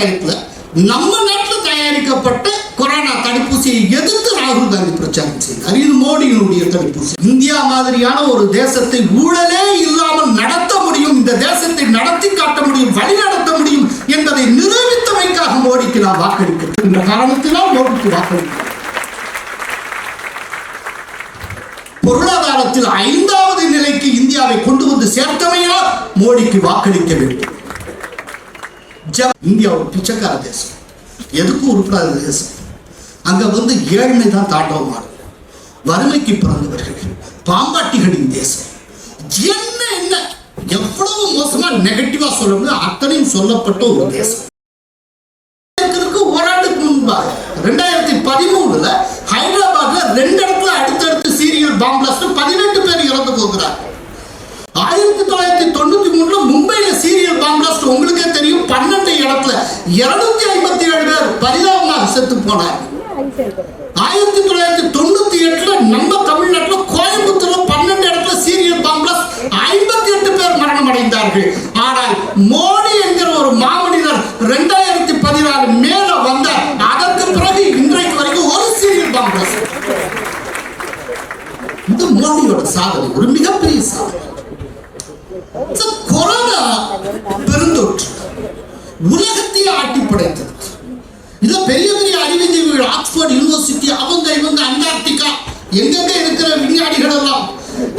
டயத்துல நம்ம நாட்டில் தயாரிக்கப்பட்ட கொரோனா தடுப்பூசியை எதிர்த்து ராகுல் காந்தி பிரச்சாரம் செய்தார். இது மோடியினுடைய தடுப்பூசி. இந்தியா மாதிரியான ஒரு தேசத்தை ஊழலே இல்லாமல் நடத்த முடியும் இந்த தேசத்தை நடத்தி காட்ட முடியும் வழி நடத்த முடியும் என்பதை நிரூபித்தமைக்காக மோடிக்கு நான் வாக்களிக்கிறேன். இந்த காரணத்தினால் மோடிக்கு வாக்களிக்கிறேன். பொருளாதாரத்தில் ஐந்தாவது நிலைக்கு இந்தியாவை கொண்டு வந்து சேர்த்தமையால் மோடிக்கு வாக்களிக்க வேண்டும். இந்தியா ஒரு பிச்சைக்கார தேசம். எதுக்கும் உருப்படாத தேசம். அங்க வந்து ஏழ்மை தான் தாண்டவமானது வறுமைக்கு பிறந்தவர்கள் பாம்பாட்டிகளின் தேசம். என்ன என்ன? எவ்வளவு மோசமா நெகட்டிவா சொல்ல முடியும் அத்தனையும் சொல்லப்பட்ட ஒரு தேசம். ஓராண்டுக்கு முன்பாக ரெண்டாயிரத்தி பதிமூணுல ஹைதராபாத்ல ரெண்டு இடத்துல அடுத்தடுத்து சீரியல் பாம்பிளாஸ்ட் பதினெட்டு பேர் இறந்து போகிறார். ஆயிரத்தி தொள்ளாயிரத்தி தொண்ணூத்தி மூணுல மும்பையில சீரியல் பாம்பிளாஸ்ட் உங்களுக்கே தெரியும் பன்னெண்டு இடத்துல இருநூத்தி ஐம்பத்தி ஏழு பேர் பரிதாபமாக செத்து போனார். ஆயிரத்தி தொள்ளாயிரத்தி தொண்ணூத்தி எட்டுல நம்ம தமிழ்நாட்டுல கோயம்புத்தூர்ல பன்னெண்டு இடத்துல சீரியல் பாம் ஐம்பத்தி எட்டு பேர் மரணம் அடைந்தார்கள் ஆனால் மோடி என்கிற ஒரு மாமனிதர் ரெண்டாயிரத்தி பதினாறு மேல வந்த அதற்கு பிறகு இன்றைக்கு வரைக்கும் ஒரு சீரியல் பாம் இது மோடியோட சாதனை ஒரு மிகப்பெரிய சாதனை So, கொரோனா பெருந்தொற்று உலகத்தையே ஆட்டி படைத்தது இல்ல பெரிய பெரிய அறிவியல் ஆக்ஸ்போர்ட் யூனிவர்சிட்டி அவங்க இவங்க அண்டார்டிகா எங்கெங்க இருக்கிற விஞ்ஞானிகள் எல்லாம்?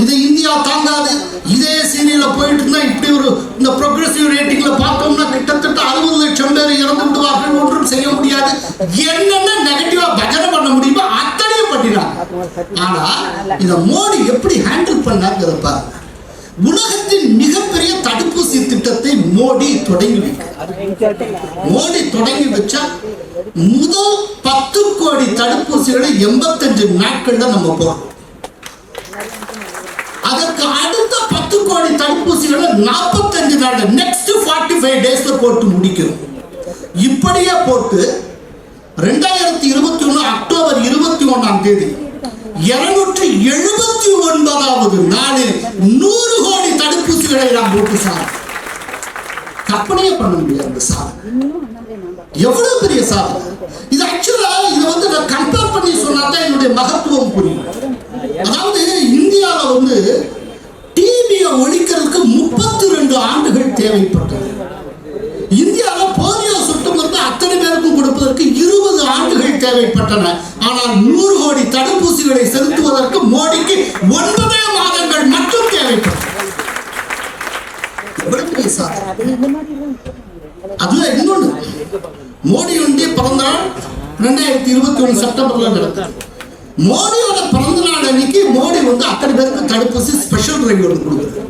இது இந்தியா தாங்காது. இதே சீரியல போயிட்டு இருந்தா இப்படி ஒரு இந்த ப்ரோக்ரஸிவ் ரேட்டிங்ல பார்த்தோம்னா கிட்டத்தட்ட அறுபது லட்சம் பேர் இறந்து விடுவார்கள் ஒன்றும் செய்ய முடியாது. என்னென்ன நெகட்டிவா பஜனை பண்ண முடியுமோ அத்தனையும் பண்ணினாங்க ஆனா இதை மோடி எப்படி ஹேண்டில் பண்ணாங்கிறத பாருங்க. உலகத்தின் மிகப்பெரிய தடுப்பூசி திட்டத்தை மோடி தொடங்கி வைக்கிறார். மோடி தொடங்கி வச்சா முதல் பத்து கோடி தடுப்பூசிகளை எண்பத்தஞ்சு நாட்கள்ல நம்ம போறோம் அதற்கு அடுத்த பத்து கோடி தடுப்பூசிகளை நாற்பத்தஞ்சு நாள் நெக்ஸ்ட் ஃபார்ட்டி ஃபைவ் டேஸ்ல போட்டு முடிக்கிறோம். இப்படியே போட்டு ரெண்டாயிரத்தி இருபத்தி ஒண்ணு அக்டோபர் இருபத்தி ஒண்ணாம் தேதி இருநூற்றி எழுபத்தி ஒன்பதாவது நாளில் நூறு கோடி தடுப்பூசிகளை நாம் போட்டு சார். கற்பனையே பண்ண முடியாது அந்த எவ்வளவு பெரிய சாதனை இது ஆக்சுவலா இது வந்து நான் கம்பேர் பண்ணி சொன்னா தான் என்னுடைய மகத்துவம் புரியும். அதாவது இந்தியால வந்து டிவியை ஒழிக்கிறதுக்கு முப்பத்தி ரெண்டு ஆண்டுகள் தேவைப்பட்டது. இந்தியாவில் போலியோ சொட்டு அத்தனை பேருக்கும் கொடுப்பதற்கு இருபது ஆண்டுகள் தேவைப்பட்டன. ஆனால் நூறு கோடி தடுப்பூசிகளை செலுத்துவதற்கு மோடிக்கு ஒன்பதே மாதங்கள் மட்டும் தேவைப்பட்டது எவ்வளவு பெரிய சாதனை. அதுல இன்னொன்னு மோடியுடைய பிறந்த நாள் ரெண்டாயிரத்தி இருபத்தி ஒன்று செப்டம்பர்ல நடக்குது மோடியோட பிறந்த நாள் அன்னைக்கு மோடி வந்து அத்தனை பேருக்கு தடுப்பூசி ஸ்பெஷல் டிரைவ் ஒன்று கொடுக்குது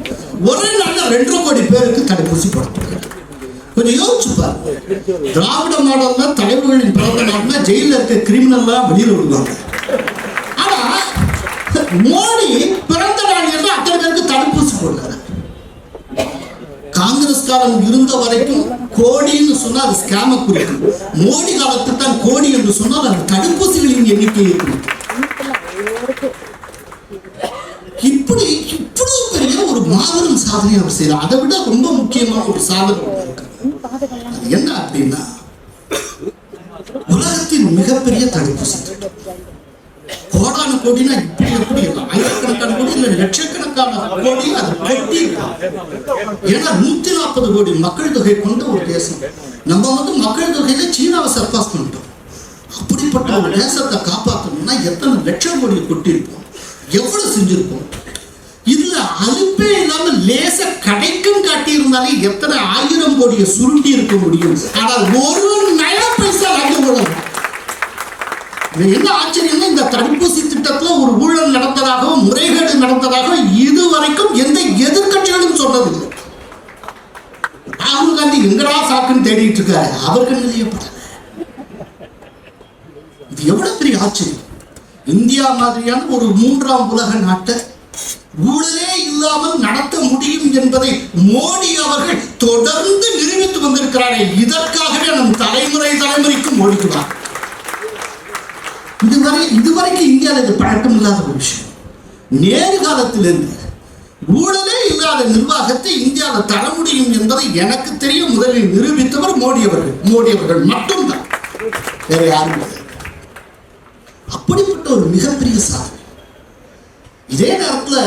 ஒரே நாளில் ரெண்டரை கோடி பேருக்கு தடுப்பூசி கொடுத்துருக்காரு கொஞ்சம் யோசிச்சு பாருங்க. திராவிட மாடல்ல தலைவர்களின் பிறந்த நாள்னா ஜெயில இருக்க கிரிமினல்லாம் வெளியில விடுவாங்க. ஆனா மோடி பிறந்த நாள் என்று அத்தனை பேருக்கு தடுப்பூசி போடுறாரு. காங்கிரஸ்காரன் இருந்த வரைக்கும் கோடின்னு சொன்னா அது ஸ்கேம குறிக்கும். மோடி காலத்தில் தான் கோடி என்று சொன்னால் அது தடுப்பூசிகளின் எண்ணிக்கையை குறிக்கும் இப்படி இவ்வளவு பெரிய ஒரு மாபெரும் சாதனை அவர் செய்யறார் அதை விட ரொம்ப முக்கியமான ஒரு சாதனை ஒண்ணு இருக்கு அது என்ன அப்படின்னா உலகத்தின் மிகப்பெரிய தடுப்பூசி திட்டம். கோடான கோடினா இப்படி எப்படி இல்லை ஆயிரக்கணக்கான கோடி இல்ல லட்சக்கணக்கான கோடி அது கொட்டி இருக்கு. ஏன்னா நூத்தி நாற்பது கோடி மக்கள் தொகை கொண்ட ஒரு தேசம். நம்ம வந்து மக்கள் தொகையில சீனாவை சர்பாஸ் பண்ணிட்டோம். அப்படிப்பட்ட ஒரு தேசத்தை காப்பாற்றணும்னா எத்தனை லட்சம் கோடி கொட்டியிருப்போம். எவ்வளவு செஞ்சிருப்போம். இதுல அலுப்பே இல்லாம லேச கடைக்கும் காட்டி இருந்தாலே எத்தனை ஆயிரம் கோடியை சுருட்டி இருக்க முடியும். ஆனால் ஒரு நய பைசா லஞ்ச கூட என்ன ஆச்சரியம்னா இந்த தடுப்பூசி திட்டத்துல ஒரு ஊழல் நடந்ததாகவும் முறைகேடு நடந்ததாகவும் இதுவரைக்கும் எந்த எதிர்கட்சிகளும் சொன்னதில்லை. ராகுல் காந்தி எங்கடா சாக்குன்னு தேடிட்டு இருக்காரு? அவருக்கு நிலையப்படலை இது எவ்வளவு பெரிய ஆச்சரியம். இந்தியா மாதிரியான ஒரு மூன்றாம் உலக நாட்டை ஊழலே இல்லாமல் நடத்த முடியும் என்பதை மோடி அவர்கள் தொடர்ந்து நிரூபித்து வந்திருக்கிறாரே. இதற்காகவே நம் தலைமுறை தலைமுறைக்கும் மோடிக்குவார் இதுவரை இதுவரைக்கும் இந்தியாவில் இது பழக்கம் இல்லாத ஒரு விஷயம். நேரு காலத்திலிருந்து ஊழலே இல்லாத நிர்வாகத்தை இந்தியாவில் தர முடியும் என்பதை எனக்கு தெரியும். முதலில் நிரூபித்தவர் மோடி அவர்கள். மோடி அவர்கள் மட்டும்தான். வேற யாரும் அப்படிப்பட்ட ஒரு மிகப்பெரிய சாதனை. இதே நேரத்துல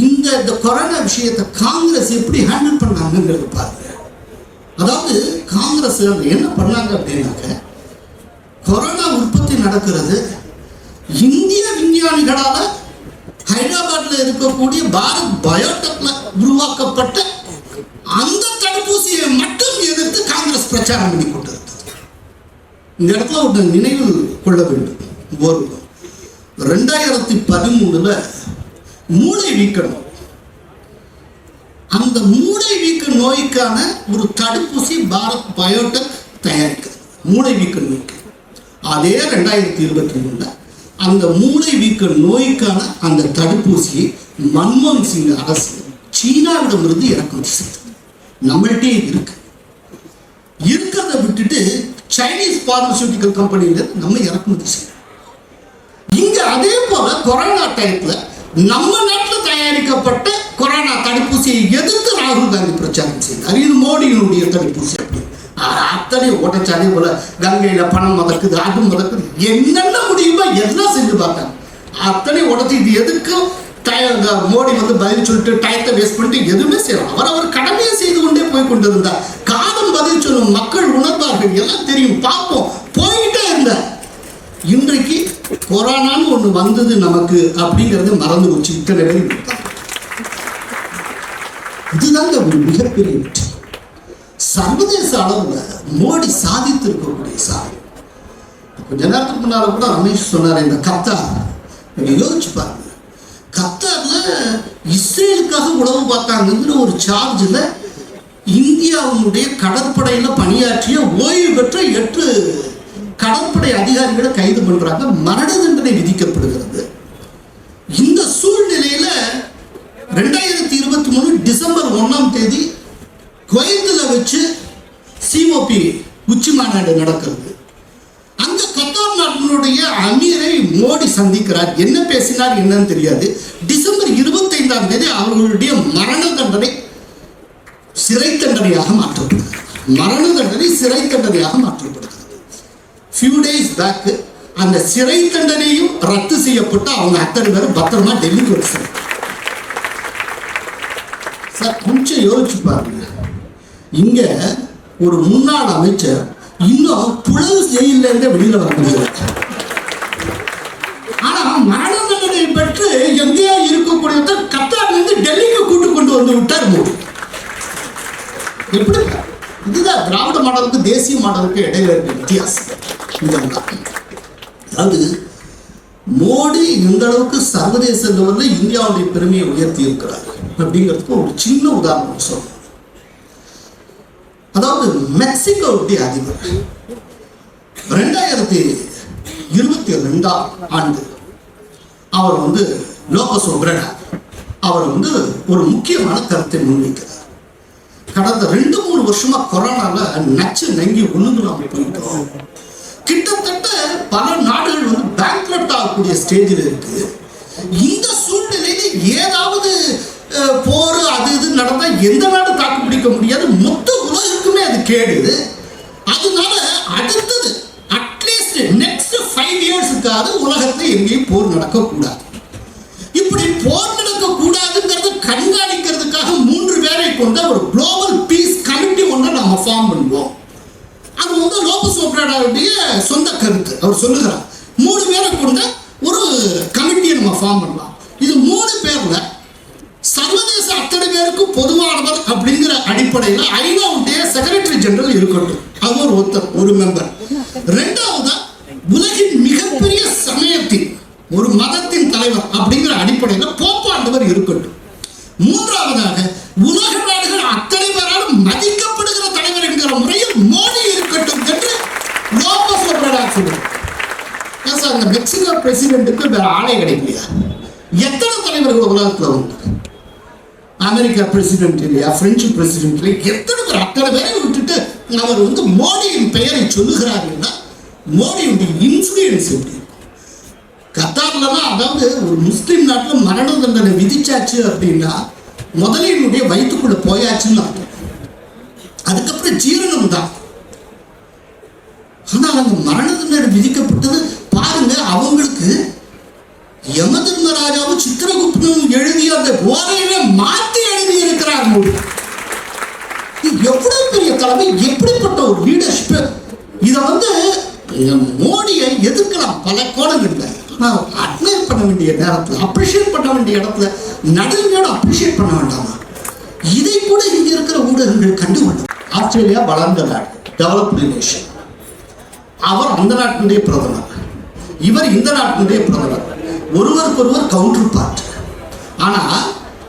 இந்த இந்த கொரோனா விஷயத்தை காங்கிரஸ் எப்படி ஹேண்டில் பண்ணாங்கிறது பாருங்க. அதாவது காங்கிரஸ் என்ன பண்ணாங்க அப்படின்னாக்க கொரோனா உற்பத்தி நடக்கிறது. இந்திய விஞ்ஞானிகளால ஹைதராபாத்ல இருக்கக்கூடிய பாரத் பயோடெக்ல உருவாக்கப்பட்ட அந்த தடுப்பூசியை மட்டும் எதிர்த்து காங்கிரஸ் பிரச்சாரம் பண்ணி கொண்டிருந்தது இந்த இடத்துல ஒன்று நினைவில் கொள்ள வேண்டும். ஒரு ரெண்டாயிரத்தி பதிமூணுல மூளை வீக்கம் அந்த மூளை வீக்க நோய்க்கான ஒரு தடுப்பூசி பாரத் பயோடெக் தயாரிக்கிறது. மூளை வீக்க நோய்க்கு. அதே ரெண்டாயிரத்தி இருபத்தி மூணுல அந்த மூளை வீக்க நோய்க்கான அந்த தடுப்பூசியை மன்மோகன் சிங் அரசு சீனாவிடமிருந்து இறக்குமதி செய்தது. நம்மள்கிட்டே இருக்கு. இருக்கிறத விட்டுட்டு சைனீஸ் பார்மசூட்டிக்கல் கம்பெனியில நம்ம இறக்குமதி செய்யணும் இங்க அதே போல கொரோனா டைம்ல நம்ம நாட்டில் தயாரிக்கப்பட்ட கொரோனா தடுப்பூசியை எதிர்த்து ராகுல் காந்தி பிரச்சாரம் செய்தார். இது மோடியினுடைய தடுப்பூசி அப்படி அத்தனை ஓட்டச்சாலே போல கங்கையில பணம் மதக்குது அது மதக்குது. என்னென்ன முடியுமோ எல்லாம் செஞ்சு பார்த்தாங்க அத்தனை உடச்சி இது எதுக்கும் மோடி வந்து பதில் சொல்லிட்டு டயத்தை வேஸ்ட் பண்ணிட்டு எதுவுமே செய்யலாம் அவர் அவர் கடமையை செய்து கொண்டே போய் கொண்டிருந்தார். காலம் பதில் சொல்லும் மக்கள் உணர்ந்தார்கள் எல்லாம் தெரியும். பார்ப்போம். போயிட்டே இருந்த இன்றைக்கு கொரோனான்னு ஒண்ணு வந்தது நமக்கு அப்படிங்கறது மறந்து போச்சு. இத்தனை பேர் இருந்தாங்க. இதுதாங்க ஒரு மிகப்பெரிய வெற்றி. சர்வதேச அளவுல மோடி சாதித்திருக்கக்கூடிய சாதனை கொஞ்ச நேரத்துக்கு முன்னால கூட ரமேஷ் சொன்னார் இந்த கத்தார். நீங்க யோசிச்சு பாருங்க. கத்தார்ல இஸ்ரேலுக்காக உழவு பார்த்தாங்கிற ஒரு சார்ஜில் இந்தியாவுடைய கடற்படையில் பணியாற்றிய ஓய்வு பெற்ற எட்டு கடற்படை அதிகாரிகளை கைது பண்றாங்க. மரண தண்டனை விதிக்கப்படுகிறது. இந்த சூழ்நிலையில ரெண்டாயிரத்தி இருபத்தி மூணு டிசம்பர் ஒன்றாம் தேதி குவைத்தில் வச்சு சிஓபி உச்சி மாநாடு நடக்கிறது. அந்த கத்தார் நாட்டினுடைய அமீரை மோடி சந்திக்கிறார். என்ன பேசினார் என்னன்னு தெரியாது. டிசம்பர் இருபத்தைந்தாம் தேதி அவர்களுடைய மரண தண்டனை சிறை தண்டனையாக மாற்றப்படுகிறது. மரண தண்டனை சிறை தண்டனையாக மாற்றப்படுகிறது. ஃபியூ டேஸ் பேக்கு அந்த சிறை தண்டனையும் ரத்து செய்யப்பட்டு அவங்க அத்தனை பேரும் பத்திரமா டெல்லிக்கு வச்சு சார் கொஞ்சம் யோசிச்சு பாருங்க. இங்க ஒரு முன்னாள் அமைச்சர் இன்னும் புலவு ஜெயில வெளியில வர ஆனா மரண தண்டனை பெற்று எங்கேயா இருக்கக்கூடிய கத்தார்ல இருந்து டெல்லிக்கு கூட்டு கொண்டு வந்து விட்டார் மோடி. எப்படி? இதுதான் திராவிட மாடலுக்கு தேசிய மாடலுக்கு இடையில இருக்க வித்தியாசம். அதாவது மோடி இந்த அளவுக்கு சர்வதேச லெவலில் இந்தியாவுடைய பெருமையை உயர்த்தி இருக்கிறார். அப்படிங்கிறதுக்கு ஒரு சின்ன உதாரணம் சொல்றேன். அதாவது மெக்சிகோவுடைய அதிபர். ரெண்டாயிரத்தி இருபத்தி ரெண்டாம் ஆண்டு அவர் வந்து லோகஸ் ஒப்ரடா அவர் வந்து ஒரு முக்கியமான கருத்தை முன்வைக்கிறார். கடந்த ரெண்டு மூணு வருஷமா கொரோனால நச்சு நங்கி ஒண்ணுங்களாம போயிட்டோம். கிட்டத்தட்ட பல நாடுகள் வந்து பேங்க்ரப்ட் ஆகக்கூடிய ஸ்டேஜில் இருக்கு. இந்த சூழ்நிலையில ஏதாவது போர் அது இது நடந்தால் எந்த நாடு தாக்கு பிடிக்க முடியாது? மொத்த உலகுக்குமே அது கேடு. அதனால அடுத்தது அட்லீஸ்ட் நெக்ஸ்ட் ஃபைவ் இயர்ஸுக்காவது உலகத்தில் எங்கேயும் போர் நடக்கக்கூடாது. இப்படி போர் நடக்கக்கூடாதுங்கிறது கண்காணிக்கிறதுக்காக மூன்று பேரை கொண்ட ஒரு குளோபல் பீஸ் கமிட்டி ஒன்றை நம்ம ஃபார்ம் பண்ணுவோம். அது வந்து லோபஸ் ஓப்ராடாவுடைய சொந்த கருத்து. அவர் சொல்லுகிறார் மூணு பேரை கொண்ட ஒரு கமிட்டியை நம்ம ஃபார்ம் பண்ணலாம். இது மூணு பேரில் அத்தனை பொதுவானவர் அப்படிங்கிற அடிப்படையில் ஐநாவுடைய செக்ரட்டரி ஜெனரல் இருக்கட்டும் அது ஒரு ஒருத்தர் ஒரு மெம்பர் ரெண்டாவதா உலகின் மிகப்பெரிய சமயத்தின் ஒரு மதத்தின் தலைவர் அப்படிங்கிற அடிப்படையில் போப்பாண்டவர் இருக்கட்டும். மூன்றாவதாக உலக நாடுகள் அத்தனை பேராலும் மதிக்கப்படுகிற தலைவர் என்கிற முறையில் மோடி இருக்கட்டும் என்று லோபஸ் ஒப்ரடா சொல்லுவார் ஏன் மெக்சிகோ பிரசிடென்ட்டுக்கு வேற ஆளே கிடைக்கலையா? எத்தனை தலைவர்கள் உலகத்தில் உண்டு? அமெரிக்கா பிரசிடென்ட் இல்லையா? பிரெஞ்சு பிரசிடென்ட் இல்லையா? எத்தனை பேர் அத்தனை பேரை விட்டுட்டு அவர் வந்து மோடியின் பெயரை சொல்லுகிறாருன்னா மோடியுடைய இன்ஃப்ளூயன்ஸ் எப்படி இருக்கும் அதாவது ஒரு முஸ்லீம் நாட்டில் மரண தண்டனை விதிச்சாச்சு அப்படின்னா முதலினுடைய வயிற்றுக்குள்ள போயாச்சுன்னு அர்த்தம். அதுக்கப்புறம் ஜீரணம் தான். ஆனால் அங்க மரண தண்டனை விதிக்கப்பட்டது பாருங்க அவங்களுக்கு யம தர்மராஜாவும் சித்திரகுப்தனும் எழுதிய அந்த போதையவே மாற்றி எழுதி இருக்கிறார் மோடி. இது எவ்வளவு பெரிய தலைமை எப்படிப்பட்ட ஒரு லீடர்ஷிப் இதை வந்து மோடியை எதிர்க்கலாம் பல கோணங்கள்ல. ஆனால் அட்மையர் பண்ண வேண்டிய நேரத்தில் அப்ரிஷியேட் பண்ண வேண்டிய இடத்துல நடுநிலையோட அப்ரிஷியேட் பண்ண வேண்டாமா? இதை கூட இங்க இருக்கிற ஊடகங்கள் கண்டுகொள்ளும். ஆஸ்திரேலியா வளர்ந்த நாடு டெவலப்டு நேஷன் அவர் அந்த நாட்டினுடைய பிரதமர். இவர் இந்த நாட்டினுடைய பிரதமர். ஒருவருக்கொருவர் கவுண்டர் பார்ட் ஆனா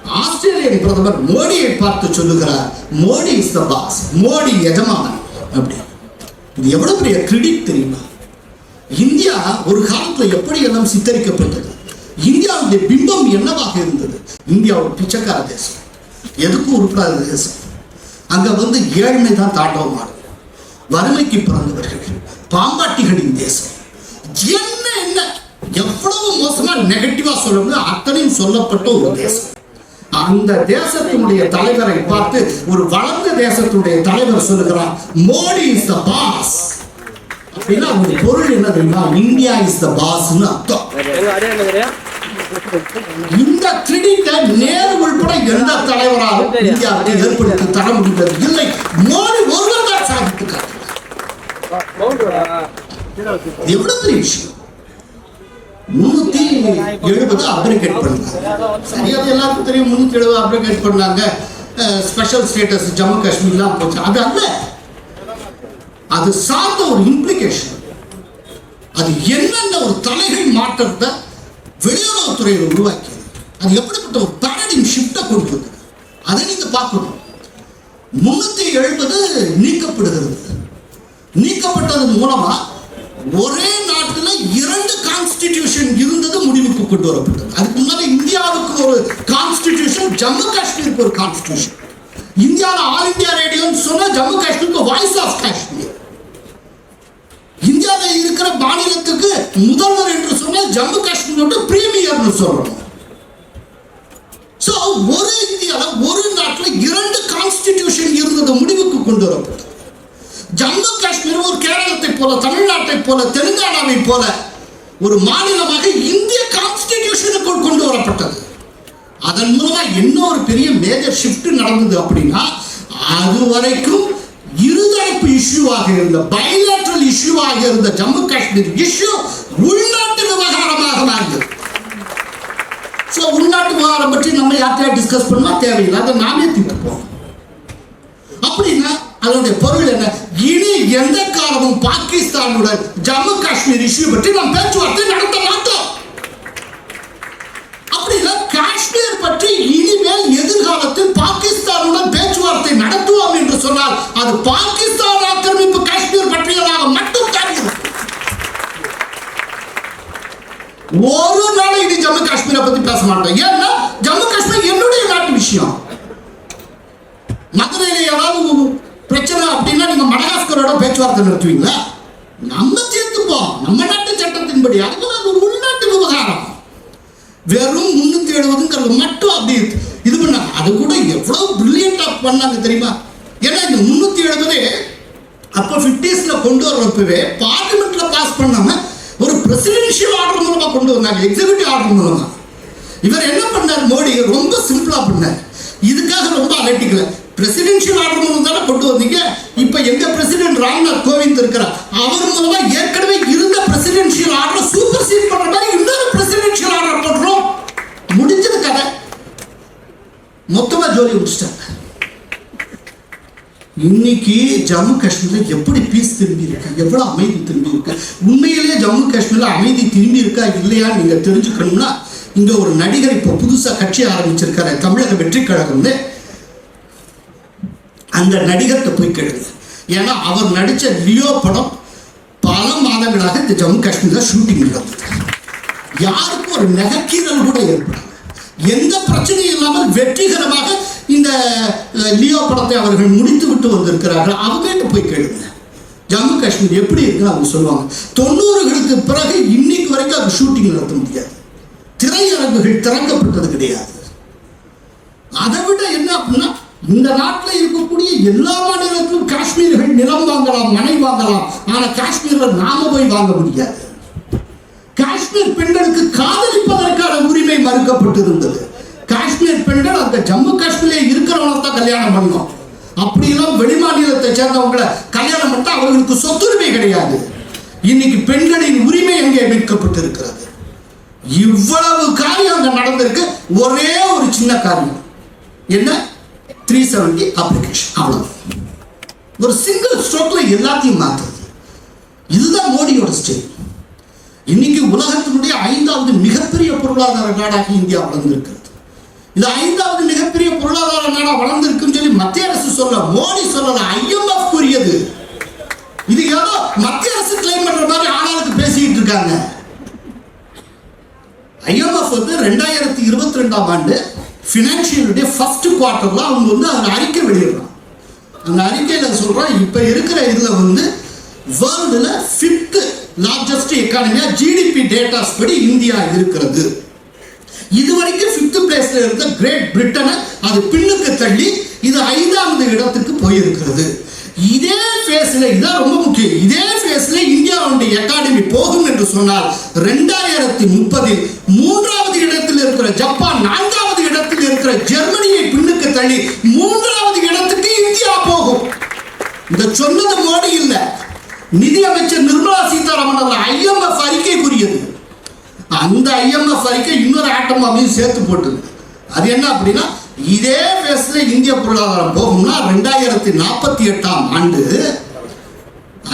ஆஸ்திரேலிய பிரதமர் மோடியை பார்த்து சொல்லுகிறார் Modi is the boss Modi எஜமானன். அப்படி. இது எவ்வளவு பெரிய கிரெடிட் தெரியுமா? இந்தியா ஒரு காலத்துல எப்படி எல்லாம் சித்தரிக்கப்பட்டது? இந்தியாவுடைய பிம்பம் என்னவாக இருந்தது? இந்தியா ஒரு பிச்சைக்கார தேசம். எதுக்கும் உருப்படாத தேசம்? அங்க வந்து ஏழ்மை தான் தாண்டவமானது வறுமைக்கு பிறந்தவர்கள். பாம்பாட்டிகளின் தேசம். என்ன என்ன? எவ்வளவு மோசமா நெகட்டிவா சொல்லணும் அத்தனையும் சொல்லப்பட்ட ஒரு தேசம். அந்த தேசத்தினுடைய தலைவரை பார்த்து ஒரு வளர்ந்த தேசத்தினுடைய தலைவர் சொல்லுகிறார் மோடி இஸ் த பாஸ் அப்படின்னா ஒரு பொருள் என்ன தெரியுமா? இந்தியா இஸ் த பாஸ்னு அர்த்தம். இந்த கிரெடிட்டை நேரு உள்பட எந்த தலைவராலும் இந்தியாவுக்கு ஏற்படுத்தி தர முடிந்தது இல்லை. மோடி ஒருவர் தான் சாதித்து எவ்வளவு பெரிய விஷயம்? முன்னூத்தி எழுபது அப்ரிகேட் பண்ணாங்க. சரி எல்லாருக்கும் தெரியும். முன்னூத்தி எழுபது அப்ரிகேட் பண்ணாங்க. ஸ்பெஷல் ஸ்டேட்டஸ் ஜம்மு காஷ்மீர்லாம் போச்சு. அது அல்ல. அது சார்ந்த ஒரு இம்ப்ளிகேஷன் அது என்னென்ன ஒரு தலைகள் மாற்றத்தை வெளியுறவுத்துறையில் உருவாக்கியது. அது எப்படிப்பட்ட ஒரு பேரடிம் ஷிஃப்டை கொண்டு வந்தது? அதை நீங்க பார்க்கணும். முன்னூத்தி எழுபது நீக்கப்படுகிறது. நீக்கப்பட்டதன் மூலமா ஒரே இரண்டு கான்ஸ்டிடியூஷன் இருந்தது முடிவுக்கு கொண்டு வரப்பட்டது. அதுக்கு முன்னாடி இந்தியாவுக்கு ஒரு கான்ஸ்டிடியூஷன் ஜம்மு காஷ்மீருக்கு ஒரு கான்ஸ்டிடியூஷன் இந்தியாவில் ஆல் இந்தியா ரேடியோன்னு சொன்னா ஜம்மு காஷ்மீருக்கு வாய்ஸ் ஆஃப் காஷ்மீர் இந்தியாவில் இருக்கிற மாநிலத்துக்கு முதல்வர் என்று சொன்னால் ஜம்மு காஷ்மீரோட பிரீமியர்னு சொல்றோம். ஸோ ஒரு இந்தியாவில் ஒரு நாட்டில் இரண்டு கான்ஸ்டிடியூஷன் இருந்தது முடிவுக்கு கொண்டு வரப்பட்டது. ஜம்மு காஷ்மீர் ஒரு கேரளத்தை போல தமிழ்நாட்டை போல தெலுங்கானாவை போல ஒரு மாநிலமாக இந்திய கான்ஸ்டிடியூஷனுக்குள் கொண்டு வரப்பட்டது. அதன் மூலமா என்ன ஒரு பெரிய மேஜர் ஷிஃப்ட் நடந்தது அப்படின்னா அது வரைக்கும் இருதரப்பு இஷ்யூவாக இருந்த பயலேட்ரல் இஷ்யூவாக இருந்த ஜம்மு காஷ்மீர் இஷ்யூ உள்நாட்டு விவகாரமாக மாறியது. ஸோ உள்நாட்டு விவகாரம் பற்றி நம்ம யார்கிட்டயா டிஸ்கஸ் பண்ணா தேவையில்லை. அதை நாமே தீர்த்துப்போம். அப்படின்னா அதனுடைய பொருள் என்ன? இனி எந்த காலமும் பாகிஸ்தானுடன் ஜம்மு காஷ்மீர் இஷ்யூ பற்றி நாம் பேச்சுவார்த்தை நடத்த மாட்டோம். அப்படின்னா காஷ்மீர் பற்றி இனிமேல் எதிர்காலத்தில் பாகிஸ்தானுடன் பேச்சுவார்த்தை நடத்துவோம் என்று சொன்னால் அது பாகிஸ்தான் ஆக்கிரமிப்பு காஷ்மீர் பற்றியதாக மட்டும் தான் ஒரு நாளை இனி ஜம்மு காஷ்மீரை பத்தி பேச மாட்டோம். ஏன்னா ஜம்மு காஷ்மீர் என்னுடைய நாட்டு விஷயம். மதுரையில் ஏதாவது பிரச்சனை அப்படின்னா நீங்க மடகாஸ்கரோட பேச்சுவார்த்தை நடத்துவீங்களா நம்ம சேர்த்துப்போம். நம்ம நாட்டு சட்டத்தின்படி. அதுதான் ஒரு உள்நாட்டு விவகாரம். வெறும் முன்னூத்தி எழுபதுங்கிறது மட்டும் அப்படி இது பண்ணாங்க அது கூட எவ்வளவு பிரில்லியண்டா பண்ணாங்க தெரியுமா? ஏன்னா இந்த முன்னூத்தி எழுபது அப்போ ஃபிஃப்டிஸ்ல கொண்டு வரப்பவே பார்லிமெண்ட்ல பாஸ் பண்ணாம ஒரு பிரசிடென்ஷியல் ஆர்டர் மூலமா கொண்டு வந்தாங்க. எக்ஸிகூட்டிவ் ஆர்டர் மூலமா. இவர் என்ன பண்ணார் மோடி? ரொம்ப சிம்பிளா பண்ணார். இதுக்காக ரொம்ப அலட்டிக்கல. பிரசிடென்ஷியல் ஆர்டர் மூலம் தானே கொண்டு வந்தீங்க. இப்போ எங்க பிரசிடென்ட் ராம்நாத் கோவிந்த் இருக்கிறார். அவர் மூலமா ஏற்கனவே இருந்த பிரசிடென்ஷியல் ஆர்டர் சூப்பர் சீட் பண்ற மாதிரி இன்னொரு பிரசிடென்ஷியல் ஆர்டர் போடுறோம் முடிஞ்சது கதை. மொத்தமா ஜோலி முடிச்சிட்டாங்க. இன்னைக்கு ஜம்மு காஷ்மீர்ல எப்படி பீஸ் திரும்பி இருக்கா? எவ்வளவு அமைதி திரும்பி இருக்கா? உண்மையிலேயே ஜம்மு காஷ்மீர்ல அமைதி திரும்பி இருக்கா இல்லையா நீங்க தெரிஞ்சுக்கணும்னா இங்க ஒரு நடிகர் இப்போ புதுசா கட்சி ஆரம்பிச்சிருக்காரு தமிழக வெற்றி கழகம்னு அந்த நடிகர்கிட்ட போய் கேளுங்க. ஏன்னா அவர் நடித்த லியோ படம் பல மாதங்களாக இந்த ஜம்மு காஷ்மீரில் ஷூட்டிங் நடந்தது யாருக்கும் ஒரு நெகக்கீரல் கூட ஏற்படாது எந்த பிரச்சனையும் இல்லாமல் வெற்றிகரமாக இந்த லியோ படத்தை அவர்கள் முடித்து விட்டு வந்திருக்கிறார்கள். அவங்ககிட்ட போய் கேளுங்க. ஜம்மு காஷ்மீர் எப்படி இருக்குன்னு அவங்க சொல்லுவாங்க. தொண்ணூறுகளுக்கு பிறகு இன்னைக்கு வரைக்கும் அது ஷூட்டிங் நடத்த முடியாது. திரையரங்குகள் திறக்கப்பட்டது கிடையாது அதை விட என்ன அப்படின்னா இந்த நாட்டில் இருக்கக்கூடிய எல்லா மாநிலத்திலும் காஷ்மீர்கள் நிலம் வாங்கலாம் மனை வாங்கலாம். ஆனா காஷ்மீர்ல நாம போய் வாங்க முடியாது. காஷ்மீர் பெண்களுக்கு காதலிப்பதற்கான உரிமை மறுக்கப்பட்டிருந்தது. காஷ்மீர் பெண்கள் அந்த ஜம்மு காஷ்மீர்ல இருக்கிறவங்க தான் கல்யாணம் பண்ணோம். அப்படியெல்லாம் வெளிமாநிலத்தை சேர்ந்தவங்களை கல்யாணம் பண்ணா அவர்களுக்கு சொத்துரிமை கிடையாது. இன்னைக்கு பெண்களின் உரிமை எங்கே மீட்கப்பட்டிருக்கிறது. இவ்வளவு காரியம் அங்கே நடந்திருக்கு. ஒரே ஒரு சின்ன காரியம். என்ன? த்ரீ செவன்டி அப்ளிகேஷன் அவ்வளவு ஒரு சிங்கிள் ஸ்ட்ரோக்ல எல்லாத்தையும் மாற்றுறது. இதுதான் மோடியோட ஸ்டைல் இன்னைக்கு உலகத்தினுடைய ஐந்தாவது மிகப்பெரிய பொருளாதார நாடாக இந்தியா வளர்ந்திருக்கிறது. இது ஐந்தாவது மிகப்பெரிய பொருளாதார நாடாக வளர்ந்திருக்குன்னு சொல்லி மத்திய அரசு சொல்ல மோடி சொல்லல ஐஎம்எஃப் கூறியது. இது ஏதோ மத்திய அரசு கிளைம் பண்ற மாதிரி ஆளாளுக்கு பேசிக்கிட்டு இருக்காங்க. ஐஎம்எஃப் வந்து ரெண்டாயிரத்தி இருபத்தி ரெண்டாம் ஆண்டு ஃபினான்ஷியலுடைய ஃபர்ஸ்ட் குவார்ட்டர்ல அவங்க வந்து அந்த அறிக்கை வெளியிடுறான் அந்த அறிக்கையில் சொல்கிறோம் இப்போ இருக்கிற இதில் வந்து வேர்ல்டுல ஃபிஃப்த்து லார்ஜஸ்ட் எக்கானமியா ஜிடிபி டேட்டாஸ் படி இந்தியா இருக்கிறது. இதுவரைக்கும் ஃபிஃப்த் பிளேஸில் இருந்த கிரேட் பிரிட்டனை அது பின்னுக்கு தள்ளி இது ஐந்தாவது இடத்துக்கு போயிருக்கிறது. இதே ஃபேஸில் இதான் ரொம்ப முக்கியம் இதே ஃபேஸில் இந்தியாவுடைய எக்கானமி போகும் என்று சொன்னால் ரெண்டாயிரத்தி முப்பதில் மூன்றாவது இடத்தில் இருக்கிற ஜப்பான் நான்கு இருக்கிற ஜெர்மனியை பின்னுக்கு தள்ளி மூன்றாவது இடத்துக்கு இந்தியா போகும். இந்த சொன்னது மோடி இல்ல. நிதி அமைச்சர் நிர்மலா சீதாராமன் அவர் ஐஎம்எஃப் அறிக்கை கூறியது அந்த ஐஎம்எஃப் அறிக்கை இன்னொரு ஆட்டம் அப்படின்னு சேர்த்து போட்டது. அது என்ன அப்படின்னா இதே பேஸ்ல இந்திய பொருளாதாரம் போகும்னா ரெண்டாயிரத்தி நாற்பத்தி எட்டாம் ஆண்டு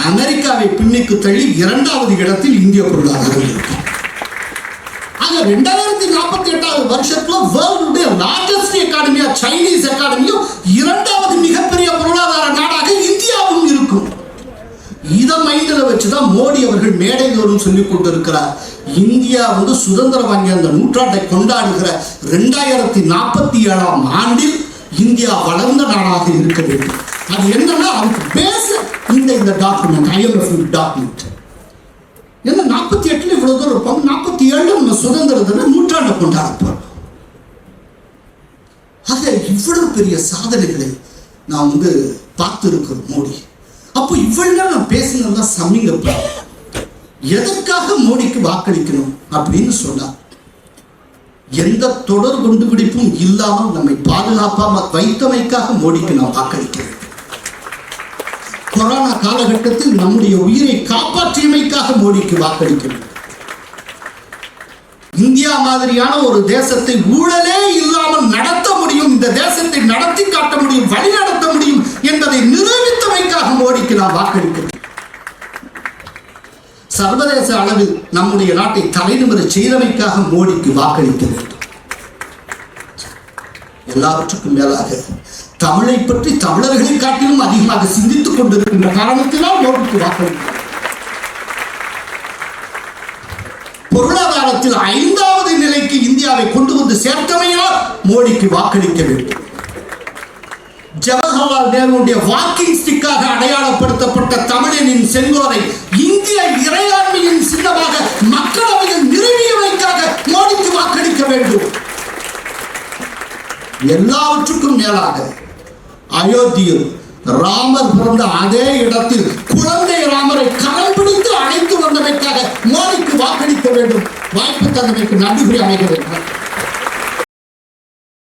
அமெரிக்காவை பின்னுக்கு தள்ளி இரண்டாவது இடத்தில் இந்திய பொருளாதாரம் இருக்கும் ஆக ரெண்டாயிரத்தி நாற்பத்தி எட்டாவது வருஷத்துல வேர்ல்டுடைய லார்ஜஸ்ட் அகாடமியா சைனீஸ் அகாடமியும் இரண்டாவது மிகப்பெரிய பொருளாதார நாடாக இந்தியாவும் இருக்கும். இதை மைண்டில் வச்சுதான் மோடி அவர்கள் மேடை தோறும் சொல்லிக் கொண்டிருக்கிறார். இந்தியா வந்து சுதந்திரம் வாங்கிய அந்த நூற்றாண்டை கொண்டாடுகிற ரெண்டாயிரத்தி நாற்பத்தி ஏழாம் ஆண்டில் இந்தியா வளர்ந்த நாடாக இருக்க வேண்டும். அது என்னன்னா அதுக்கு பேச இந்த இந்த டாக்குமெண்ட் ஐஎம்எஃப் டாக்குமெண்ட் ஏன்னா நாற்பத்தி எட்டுல இவ்வளவு தூரம் இருப்பாங்க? நாற்பத்தி ஏழுல நம்ம சுதந்திர தின நூற்றாண்டு கொண்டாட போறோம் ஆக இவ்வளவு பெரிய சாதனைகளை நான் வந்து பார்த்திருக்கிறோம் மோடி. அப்போ இவ்வளவு நான் பேசுனதுதான் சம்மிங்க எதற்காக மோடிக்கு வாக்களிக்கணும் அப்படின்னு சொன்னா எந்த தொடர் குண்டுபிடிப்பும் இல்லாமல் நம்மை பாதுகாப்பாக வைத்தமைக்காக மோடிக்கு நாம் வாக்களிக்கிறேன். காலகட்டத்தில் நம்முடைய உயிரை காப்பாற்றியமைக்காக மோடிக்கு வாக்களிக்க இந்தியா மாதிரியான ஒரு தேசத்தை ஊழலே இல்லாமல் நடத்த முடியும் இந்த தேசத்தை நடத்தி காட்ட முடியும் வழி நடத்த முடியும் என்பதை நிரூபித்தமைக்காக மோடிக்கு நாம் வாக்களிக்க சர்வதேச அளவில் நம்முடைய நாட்டை தலைநிமிர செய்தமைக்காக மோடிக்கு வாக்களிக்க வேண்டும். எல்லாவற்றுக்கும் மேலாக தமிழை பற்றி தமிழர்களை காட்டிலும் அதிகமாக சிந்தித்துக் கொண்டிருக்கின்ற காரணத்தினால் மோடிக்கு வாக்களிக்க பொருளாதாரத்தில் ஐந்தாவது நிலைக்கு இந்தியாவை கொண்டு வந்து சேர்த்தமையால் மோடிக்கு வாக்களிக்க வேண்டும். ஜவஹர்லால் நேருடைய வாக்கிங் ஸ்டிக்காக அடையாளப்படுத்தப்பட்ட தமிழனின் செங்கோலை இந்திய இறையாண்மையின் சின்னமாக மக்களவையில் நிறுவியமைக்காக மோடிக்கு வாக்களிக்க வேண்டும். எல்லாவற்றுக்கும் மேலாக அயோத்தியில் ராமர் பிறந்த அதே இடத்தில் குழந்தை ராமரை கரம் பிடித்து அழைத்து வந்தமைக்காக மோடிக்கு வாக்களிக்க வேண்டும். வாய்ப்பு தந்தமைக்கு நன்றி அமைக்க வேண்டும்